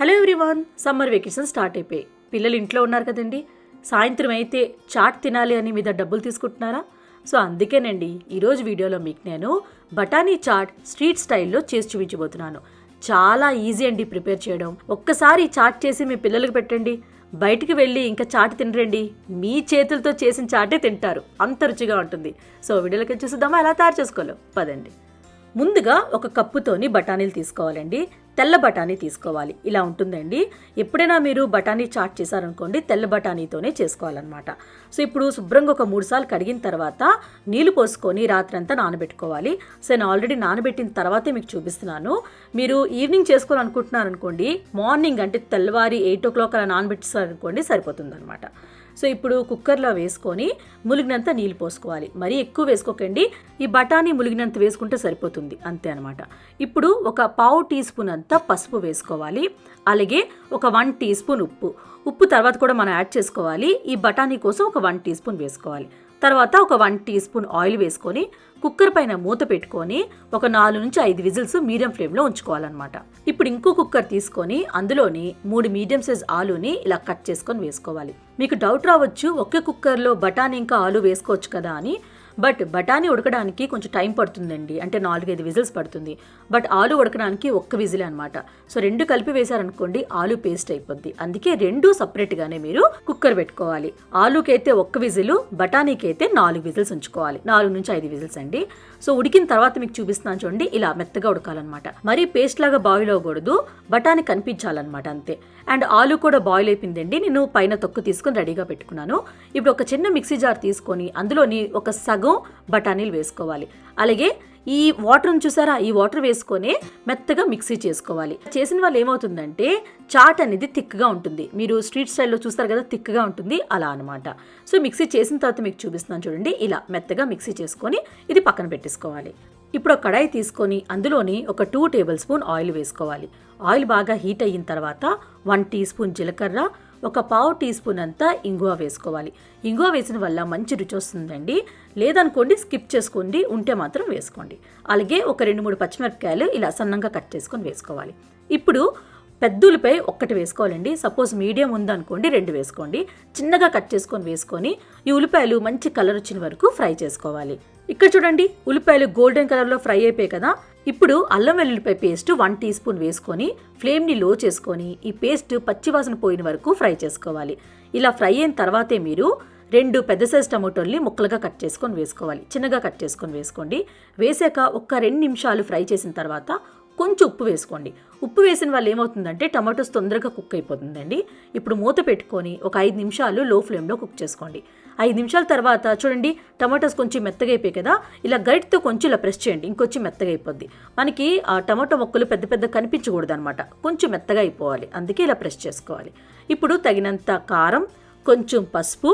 Hello everyone summer vacation start అయిపోయి పిల్లలు ఇంట్లో ఉన్నారు కదండి. సాయంత్రం అయితే చాట్ తినాలి అని మీద డబ్బులు తీసుకుంటున్నారా? సో అందుకేనండి ఈరోజు వీడియోలో మీకు నేను బఠానీ చాట్ స్ట్రీట్ స్టైల్లో చేసి చూపించబోతున్నాను. చాలా ఈజీ అండి ప్రిపేర్ చేయడం. ఒక్కసారి చాట్ చేసి మీ పిల్లలకు పెట్టండి. బయటికి వెళ్ళి ఇంకా చాట్ తినరండి. మీ చేతులతో చేసిన చాటే తింటారు. అంత రుచిగా ఉంటుంది. సో వీడియోలోకి చూసిద్దామా ఎలా తయారు చేసుకోవాలో పదండి. ముందుగా ఒక కప్పుతోని బఠానీలు తీసుకోవాలండి. తెల్ల బఠానీ తీసుకోవాలి. ఇలా ఉంటుందండి. ఎప్పుడైనా మీరు బఠానీ చాట్ చేశారనుకోండి తెల్ల బఠానీతోనే చేసుకోవాలన్నమాట. సో ఇప్పుడు శుభ్రంగా ఒక మూడు సార్లు కడిగిన తర్వాత నీళ్ళు పోసుకొని రాత్రంతా నానబెట్టుకోవాలి. సో నేను ఆల్రెడీ నానబెట్టిన తర్వాతే మీకు చూపిస్తున్నాను. మీరు ఈవినింగ్ చేసుకోవాలనుకుంటున్నారు అనుకోండి మార్నింగ్ అంటే తెల్లవారి ఎయిట్ ఓ క్లాక్ అలా నానబెట్టారనుకోండి సరిపోతుంది అనమాట సో ఇప్పుడు కుక్కర్లో వేసుకొని ములిగినంత నీళ్ళు పోసుకోవాలి. మరీ ఎక్కువ వేసుకోకండి. ఈ బఠానీ ములిగినంత వేసుకుంటే సరిపోతుంది. అంతే అనమాట ఇప్పుడు ఒక పావు టీ స్పూన్ అంతా పసుపు వేసుకోవాలి. అలాగే ఒక వన్ టీ స్పూన్ ఉప్పు. ఉప్పు తర్వాత కూడా మనం యాడ్ చేసుకోవాలి. ఈ బఠానీ కోసం ఒక వన్ టీ స్పూన్ వేసుకోవాలి. తర్వాత ఒక వన్ టీ స్పూన్ ఆయిల్ వేసుకొని కుక్కర్ పైన మూత పెట్టుకొని ఒక నాలుగు నుంచి ఐదు విజిల్స్ మీడియం ఫ్లేమ్లో ఉంచుకోవాలన్నమాట. ఇప్పుడు ఇంకో కుక్కర్ తీసుకొని అందులోని మూడు మీడియం సైజ్ ఆలుని ఇలా కట్ చేసుకొని వేసుకోవాలి. మీకు డౌట్ రావచ్చు ఒకే కుక్కర్లో బఠానీ ఇంకా ఆలు వేసుకోవచ్చు కదా అని. బట్ బఠానీ ఉడకడానికి కొంచెం టైం పడుతుందండి. అంటే నాలుగైదు విజిల్స్ పడుతుంది. బట్ ఆలు ఉడకడానికి ఒక్క విజిల్ అనమాట సో రెండు కలిపి వేశారనుకోండి ఆలు పేస్ట్ అయిపోద్ది. అందుకే రెండు సపరేట్గానే మీరు కుక్కర్ పెట్టుకోవాలి. ఆలుకైతే ఒక్క విజిల్ బఠానీకి అయితే నాలుగు విజిల్స్ ఉంచుకోవాలి. నాలుగు నుంచి ఐదు విజిల్స్ అండి. సో ఉడికిన తర్వాత మీకు చూపిస్తున్నాను చూడండి ఇలా మెత్తగా ఉడకాలన్నమాట. మరీ పేస్ట్ లాగా బాయిల్ అవ్వకూడదు. బఠానీ కనిపించాలన్నమాట అంతే. అండ్ ఆలు కూడా బాయిల్ అయిపోయిందండి. నేను పైన తొక్కు తీసుకొని రెడీగా పెట్టుకున్నాను. ఇప్పుడు ఒక చిన్న మిక్సీ జార్ తీసుకొని అందులోని ఒక సగం బఠానీలు వేసుకోవాలి. అలాగే ఈ వాటర్ని చూసారా? ఈ వాటర్ వేసుకొని మెత్తగా మిక్సీ చేసుకోవాలి. చేసిన వాళ్ళు ఏమవుతుందంటే చాట్ అనేది థిక్గా ఉంటుంది. మీరు స్ట్రీట్ స్టైల్లో చూస్తారు కదా థిక్గా ఉంటుంది. అలా అనమాట సో మిక్సీ చేసిన తర్వాత మీకు చూపిస్తున్నాను చూడండి. ఇలా మెత్తగా మిక్సీ చేసుకొని ఇది పక్కన పెట్టేసుకోవాలి. ఇప్పుడు ఒక కడాయి తీసుకొని అందులోని ఒక టూ టేబుల్ స్పూన్ ఆయిల్ వేసుకోవాలి. ఆయిల్ బాగా హీట్ అయిన తర్వాత వన్ టీ స్పూన్ జీలకర్ర ఒక పావు టీ స్పూన్ అంతా ఇంగువ వేసుకోవాలి. ఇంగువ వేసిన వల్ల మంచి రుచి వస్తుందండి. లేదనుకోండి స్కిప్ చేసుకోండి ఉంటే మాత్రం వేసుకోండి. అలాగే ఒక రెండు మూడు పచ్చిమిరపకాయలు ఇలా సన్నంగా కట్ చేసుకొని వేసుకోవాలి. ఇప్పుడు పెద్ద ఉల్లిపాయ ఒక్కటి వేసుకోవాలండి. సపోజ్ మీడియం ఉందనుకోండి రెండు వేసుకోండి. చిన్నగా కట్ చేసుకొని వేసుకొని ఈ ఉల్లిపాయలు మంచి కలర్ వచ్చిన వరకు ఫ్రై చేసుకోవాలి. ఇక్కడ చూడండి ఉల్లిపాయలు గోల్డెన్ కలర్లో ఫ్రై అయిపోయాయి కదా. ఇప్పుడు అల్లం వెల్లుల్లిపాయ పేస్ట్ వన్ టీ స్పూన్ వేసుకొని ఫ్లేమ్ని లో చేసుకొని ఈ పేస్ట్ పచ్చివాసన పోయిన వరకు ఫ్రై చేసుకోవాలి. ఇలా ఫ్రై అయిన తర్వాతే మీరు రెండు పెద్ద సైజ్ టమాటోల్ని ముక్కలుగా కట్ చేసుకొని వేసుకోవాలి. చిన్నగా కట్ చేసుకొని వేసుకోండి. వేసాక ఒక్క రెండు నిమిషాలు ఫ్రై చేసిన తర్వాత కొంచెం ఉప్పు వేసుకోండి. ఉప్పు వేసిన వాళ్ళు ఏమవుతుందంటే టమాటోస్ తొందరగా కుక్ అయిపోతుందండి. ఇప్పుడు మూత పెట్టుకొని ఒక ఐదు నిమిషాలు లో ఫ్లేమ్లో కుక్ చేసుకోండి. ఐదు నిమిషాల తర్వాత చూడండి టమాటోస్ కొంచెం మెత్తగా అయిపోయాయి కదా. ఇలా గరిటతో కొంచెం ఇలా ప్రెస్ చేయండి ఇంకొంచెం మెత్తగా అయిపోద్ది మనకి ఆ టమాటో మొక్కలు పెద్ద పెద్ద కనిపించకూడదు అనమాట కొంచెం మెత్తగా అయిపోవాలి అందుకే ఇలా ప్రెస్ చేసుకోవాలి. ఇప్పుడు తగినంత కారం కొంచెం పసుపు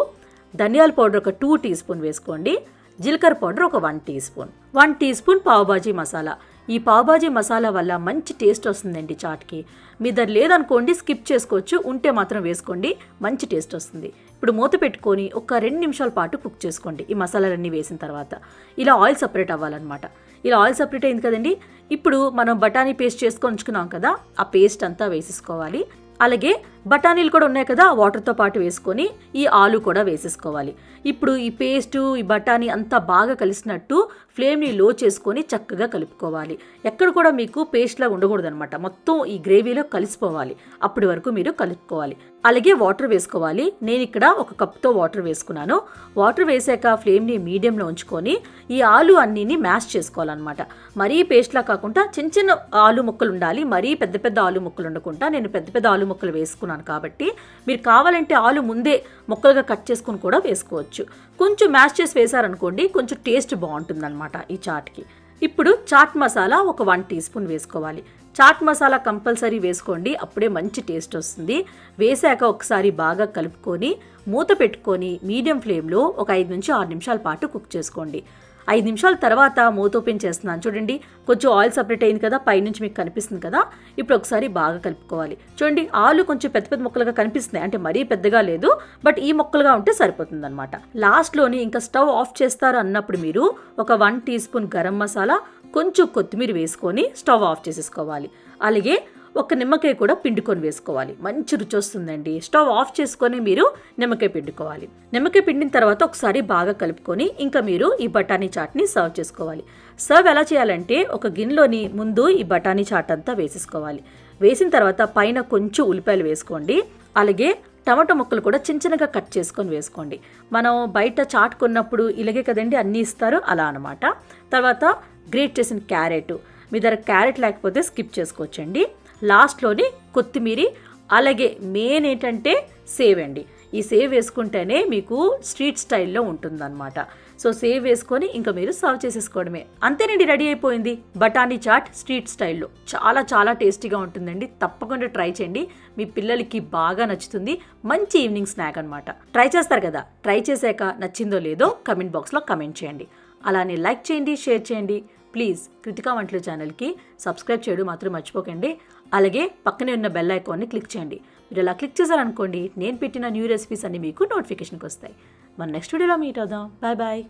ధనియాల పౌడర్ ఒక టూ టీ స్పూన్ వేసుకోండి జీలకర్ర పౌడర్ ఒక one tea spoon. One tea spoon pav bhaji masala. ఈ పావుబాజీ మసాలా వల్ల మంచి టేస్ట్ వస్తుందండి చాట్కి. మీ దగ్గర లేదనుకోండి స్కిప్ చేసుకోవచ్చు ఉంటే మాత్రం వేసుకోండి మంచి టేస్ట్ వస్తుంది. ఇప్పుడు మూత పెట్టుకొని ఒక రెండు నిమిషాల పాటు కుక్ చేసుకోండి ఈ మసాలాలన్నీ వేసిన తర్వాత. ఇలా ఆయిల్ సపరేట్ అవ్వాలన్నమాట. ఇలా ఆయిల్ సపరేట్ అయింది కదండి ఇప్పుడు మనం బఠానీ పేస్ట్ చేసుకొని ఉంచుకున్నాం కదా ఆ పేస్ట్ అంతా వేసేసుకోవాలి. అలాగే బఠానీలు కూడా ఉన్నాయి కదా వాటర్తో పాటు వేసుకొని ఈ ఆలు కూడా వేసేసుకోవాలి. ఇప్పుడు ఈ పేస్టు ఈ బఠానీ అంతా బాగా కలిసినట్టు ఫ్లేమ్ని లో చేసుకొని చక్కగా కలుపుకోవాలి. ఎక్కడ కూడా మీకు పేస్ట్లా ఉండకూడదు అనమాట మొత్తం ఈ గ్రేవీలో కలిసిపోవాలి. అప్పటి వరకు మీరు కలుపుకోవాలి. అలాగే వాటర్ వేసుకోవాలి. నేను ఇక్కడ ఒక కప్తో వాటర్ వేసుకున్నాను. వాటర్ వేసాక ఫ్లేమ్ని మీడియంలో ఉంచుకొని ఈ ఆలు అన్నీని మ్యాష్ చేసుకోవాలన్నమాట. మరీ పేస్ట్లా కాకుండా చిన్న చిన్న ఆలు ముక్కలు ఉండాలి. మరీ పెద్ద పెద్ద ఆలు ముక్కలు ఉండకుండా నేను పెద్ద పెద్ద ఆలు ముక్కలు వేసుకున్నాను. కాబట్టి మీరు కావాలంటే ఆలు ముందే ముక్కలుగా కట్ చేసుకుని కూడా వేసుకోవచ్చు. కొంచెం మ్యాష్ చేసి వేశారనుకోండి కొంచెం టేస్ట్ బాగుంటుందన్నమాట ఈ చాట్కి. ఇప్పుడు చాట్ మసాలా ఒక వన్ టీ స్పూన్ వేసుకోవాలి. చాట్ మసాలా కంపల్సరీ వేసుకోండి అప్పుడే మంచి టేస్ట్ వస్తుంది. వేసాక ఒకసారి బాగా కలుపుకొని మూత పెట్టుకొని మీడియం ఫ్లేమ్లో ఒక ఐదు నుంచి ఆరు నిమిషాల పాటు కుక్ చేసుకోండి. ఐదు నిమిషాల తర్వాత మూత ఓపెన్ చేస్తున్నాను. చూడండి కొంచెం ఆయిల్ సపరేట్ అయింది కదా పైనుంచి మీకు కనిపిస్తుంది కదా ఇప్పుడు ఒకసారి బాగా కలుపుకోవాలి. చూడండి ఆలు కొంచెం పెద్ద పెద్ద ముక్కలుగా కనిపిస్తున్నాయి. అంటే మరీ పెద్దగా లేదు బట్ ఈ ముక్కలుగా ఉంటే సరిపోతుంది అనమాట లాస్ట్లోని ఇంకా స్టవ్ ఆఫ్ చేస్తారు అన్నప్పుడు మీరు ఒక one tea spoon garam masala కొంచెం కొత్తిమీర వేసుకొని స్టవ్ ఆఫ్ చేసేసుకోవాలి. అలాగే ఒక నిమ్మకాయ కూడా పిండుకొని వేసుకోవాలి. మంచి రుచి వస్తుందండి. స్టవ్ ఆఫ్ చేసుకొని మీరు నిమ్మకాయ పిండుకోవాలి. నిమ్మకాయ పిండిన తర్వాత ఒకసారి బాగా కలుపుకొని ఇంకా మీరు ఈ బఠానీ చాట్ని సర్వ్ చేసుకోవాలి. సర్వ్ ఎలా చేయాలంటే ఒక గిన్నెలోని ముందు ఈ బఠానీ చాట్ అంతా వేసేసుకోవాలి. వేసిన తర్వాత పైన కొంచెం ఉల్లిపాయలు వేసుకోండి. అలాగే టమాటో ముక్కలు కూడా చిన్న చిన్నగా కట్ చేసుకొని వేసుకోండి. మనం బయట చాట్ కొన్నప్పుడు ఇలాగే కదండి అన్నీ ఇస్తారు. అలా అనమాట తర్వాత గ్రేట్ చేసిన క్యారెట్. మీ దగ్గర క్యారెట్ లేకపోతే స్కిప్ చేసుకోవచ్చండి. లాస్ట్లోని కొత్తిమీర అలాగే మెయిన్ ఏంటంటే సేవ్ అండి. ఈ సేవ్ వేసుకుంటేనే మీకు స్ట్రీట్ స్టైల్లో ఉంటుందన్నమాట. సో సేవ్ వేసుకొని ఇంకా మీరు సర్వ్ చేసేసుకోవడమే. అంతేనండి రెడీ అయిపోయింది. బఠానీ చాట్ స్ట్రీట్ స్టైల్లో. చాలా చాలా టేస్టీగా ఉంటుందండి. తప్పకుండా ట్రై చేయండి. మీ పిల్లలకి బాగా నచ్చుతుంది. మంచి ఈవినింగ్ స్నాక్ అనమాట ట్రై చేస్తారు కదా? ట్రై చేశాక నచ్చిందో లేదో కమెంట్ బాక్స్లో కమెంట్ చేయండి. అలానే లైక్ చేయండి షేర్ చేయండి. ప్లీజ్ కృతికా వంటలు ఛానల్కి సబ్స్క్రైబ్ చేయడం మాత్రం మర్చిపోకండి. అలాగే పక్కనే ఉన్న బెల్ ఐకాన్ని క్లిక్ చేయండి. మీరు అలా క్లిక్ చేశారనుకోండి నేను పెట్టిన న్యూ రెసిపీస్ అన్ని మీకు నోటిఫికేషన్కి వస్తాయి. మన నెక్స్ట్ వీడియోలో మీట్ అవుదాం. Bye bye.